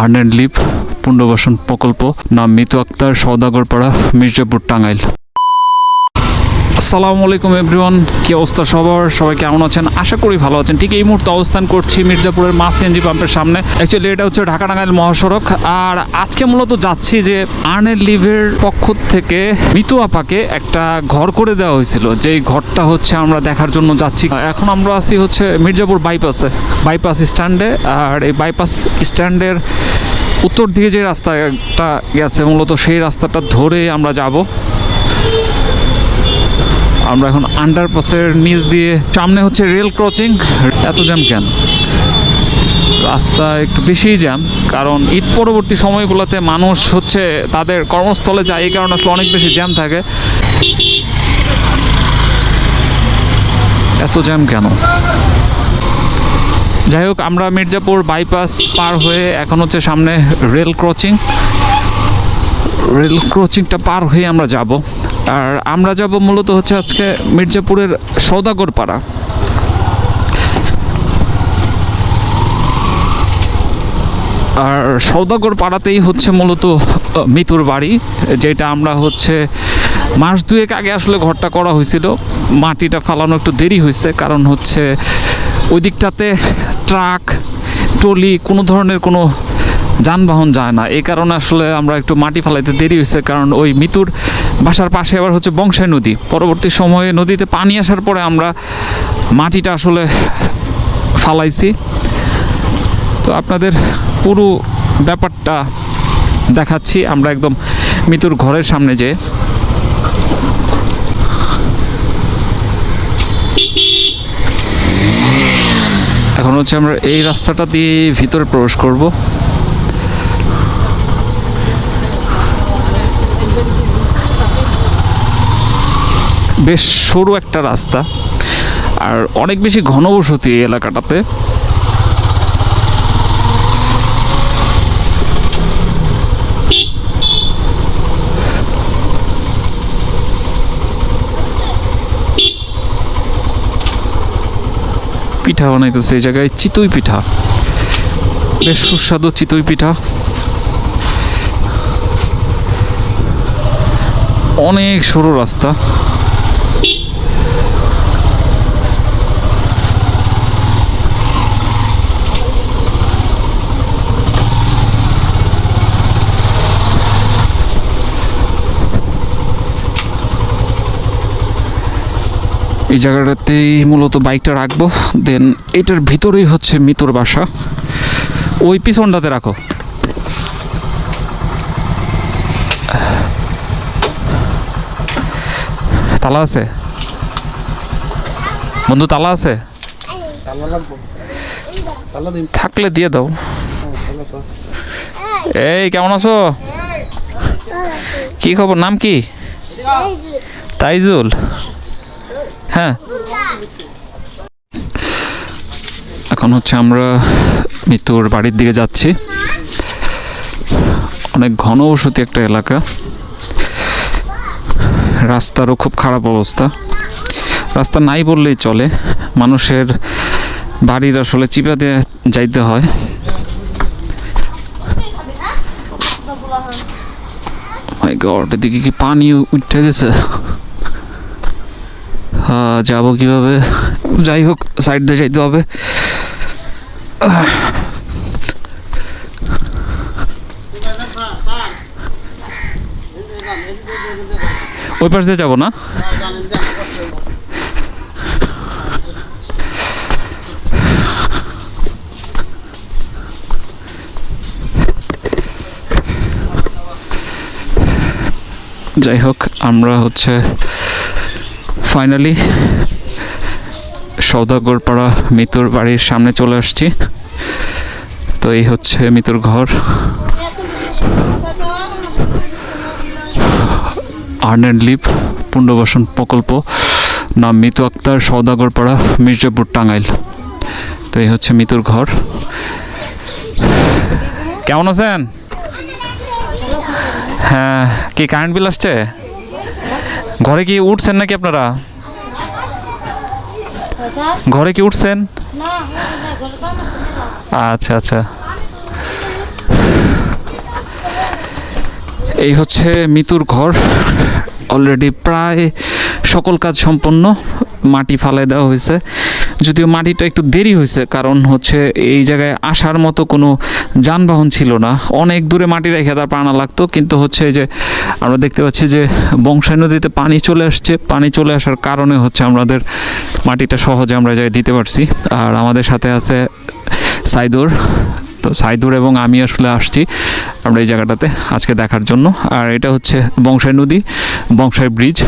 Earn and leave পুনর্বাসন প্রকল্প নাম মিতু আক্তার সৌদাগরপাড়া মির্জাপুর টাঙ্গাইল। আসসালামু আলাইকুম এভরিওয়ান, কি অবস্থা সবার? সবাই কেমন আছেন? আশা করি ভালো আছেন। ঠিক এই মুহূর্তে অবস্থান করছি মির্জাপুরের মাস এনজি পাম্পের সামনে। অ্যাকচুয়ালি এটা হচ্ছে ঢাকা টাঙ্গাইল মহাসড়ক। আর আজকে মূলত যাচ্ছি যে আর্নের লিভের পক্ষ থেকে মিতু আপাকে একটা ঘর করে দেওয়া হয়েছিল। যেই ঘরটা হচ্ছে আমরা দেখার জন্য যাচ্ছি। এখন আমরা আছি হচ্ছে মির্জাপুর বাইপাসে বাইপাস স্ট্যান্ডে আর এই বাইপাস স্ট্যান্ডের উত্তর দিকে যে রাস্তাটা গেছে, মূলত সেই রাস্তাটা ধরে আমরা যাব। আমরা এখন আন্ডারপাসের নিচ দিয়ে, সামনে হচ্ছে রেল ক্রসিং এত জ্যাম কেন? রাস্তা একটু বেশিই জ্যাম কারণ ঈদ পরবর্তী সময়গুলোতে মানুষ হচ্ছে তাদের কর্মস্থলে যায়, এই কারণে আসলে অনেক বেশি জ্যাম থাকে। এত জ্যাম কেন? যাই হোক, আমরা মির্জাপুর বাইপাস পার হয়ে এখন হচ্ছে সামনে রেল ক্রসিং রেল ক্রসিংটা পার হয়ে আমরা যাব। আর আমরা যাব মূলত হচ্ছে আজকে মির্জাপুরের সৌদাগর পাড়া আর সৌদাগর পাড়াতেই হচ্ছে মূলত মিতুর বাড়ি, যেটা আমরা হচ্ছে মাস দুয়েক আগে আসলে ঘরটা করা হয়েছিল। মাটিটা ফালানো একটু দেরি হয়েছে, কারণ হচ্ছে ওই দিকটাতে ট্রাক টলি কোনো ধরনের কোনো যানবাহন যায় না। এই কারণে আসলে আমরা একটু মাটি ফালাইতে দেরি হয়েছে, কারণ ওই মিতুর বাসার পাশে আবার হচ্ছে বংশাই নদী। পরবর্তী সময়ে নদীতে পানি আসার পরে আমরা মাটিটা আসলে ফালাইছি। তো আপনাদের পুরো ব্যাপারটা দেখাচ্ছি। আমরা একদম মিতুর ঘরের সামনে যে এখন হচ্ছে আমরা এই রাস্তাটা দিয়ে ভিতরে প্রবেশ করব। বেশ সরু একটা রাস্তা আর অনেক বেশি ঘনবসতি এই এলাকাটাতে। পিঠা বানাইতেছে এই জায়গায়, চিতই পিঠা। বেশ সুস্বাদু চিতই পিঠা। অনেক সরু রাস্তা। এই জায়গাটাতেই মূলত বাইকটা রাখব। দেন এটার ভিতরেই হচ্ছে মিতুর বাসা। ওই পিছনটাতে রাখো। তালা আছে? বন্ধু তালা আছে? থাকলে দিয়ে দাও। এই কেমন আছো? কি খবর? নাম কি? তাইজুল। হ্যাঁ। এখন হচ্ছে আমরা মৃত্যুর বাড়ির দিকে যাচ্ছি। অনেক ঘনবসতি একটা এলাকা। রাস্তারও খুব খারাপ অবস্থা। রাস্তা নাই বললেই চলে। মানুষের বাড়ির আসলে চিপা দিয়ে যাইতে হয়। গড এদিকে কি পানি উঠে গেছে? যাব কীভাবে? যাই হোক সাইড দিয়ে যাইতে হবে। ওই পাশ দিয়ে যাব না? যাই হোক, আমরা হচ্ছে ফাইনালি সৌদাগরপাড়া মিতুর বাড়ির সামনে চলে আসছি। তো এই হচ্ছে মিতুর ঘর। আর্ন অ্যান্ড লিভ পুনর্বাসন প্রকল্প, নাম মিতু আক্তার সৌদাগরপাড়া মির্জাপুর টাঙ্গাইল। তো এই হচ্ছে মিতুর ঘর। কেমন আছেন? হ্যাঁ কি কারেন্ট বিল আসছে? ঘরে কি উঠছেন নাকি আপনারা? ঘরে কি উঠছেন? আচ্ছা আচ্ছা। এই হচ্ছে মিতুর ঘর। অলরেডি প্রায় সকল কাজ সম্পন্ন, মাটি ফালাই দেওয়া হয়েছে। যদিও মাটিটা একটু দেরি হয়েছে, কারণ হচ্ছে এই জায়গায় আসার মতো কোনো যানবাহন ছিল না। অনেক দূরে মাটি রেখে তারপর আনা লাগতো, কিন্তু হচ্ছে যে আমরা দেখতে পাচ্ছি যে বংশাই নদীতে পানি চলে আসছে। পানি চলে আসার কারণে হচ্ছে আমাদের মাটিটা সহজে আমরা যাই দিতে পারছি। আর আমাদের সাথে আছে সাইদুর। তো সাইদুর এবং আমি আসলে আসছি আমরা এই জায়গাটাতে আজকে দেখার জন্য। আর এটা হচ্ছে বংশাই নদী, বংশাই ব্রিজ।